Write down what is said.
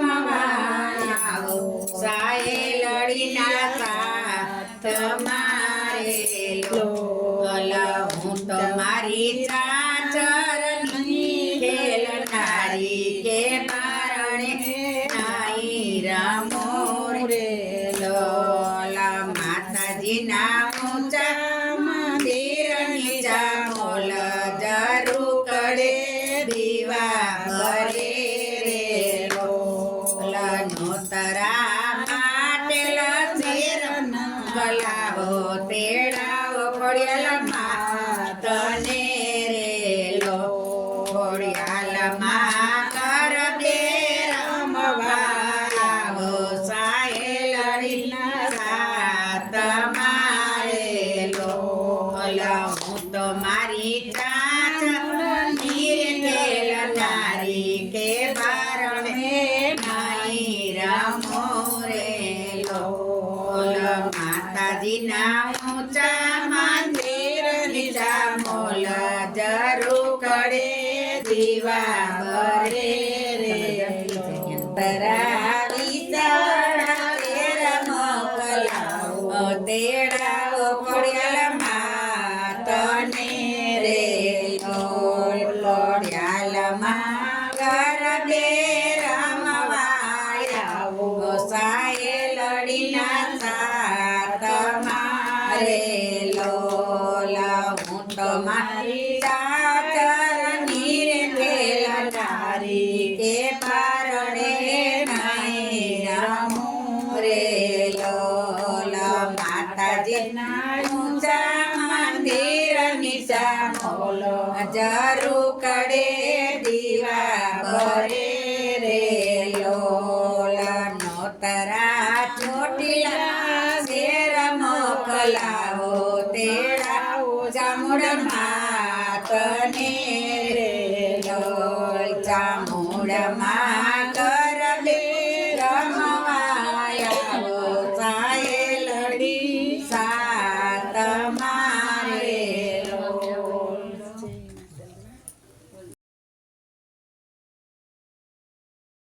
રમવાયાવો સાહેલડીના સાથ મારે લો અલ હું તમારી ચાચરની ખેલનારી કે બારણે નાઈ રમો રે લોલ માતાજીના ઊંચા મંદિર નીચા જરૂર દીવા કરે રે લોલ નોતરા માટે લચેર ગલાવો તેડાવો ખોડિયાલ માતને રે લો ખોડિયાલમાં કર દે રમવાવો સાહેલડીના સાત મારે લો હું તો માતાજીના ઊંચા મંદિર મોલ જરૂર કડે દીવા બરે રે. તરાવી તળા તેર મોકલાવો મારે લોલ હું તો મારી ચાચરની રે ખેલનારી કે પારણે નાઈ રમું રે લોલ માતાજીના ઊંચા મંદિર નીચા મોલો જરૂર રે મોકલાવો તેડાવો જામુડ માતને રે લો જામુડ માત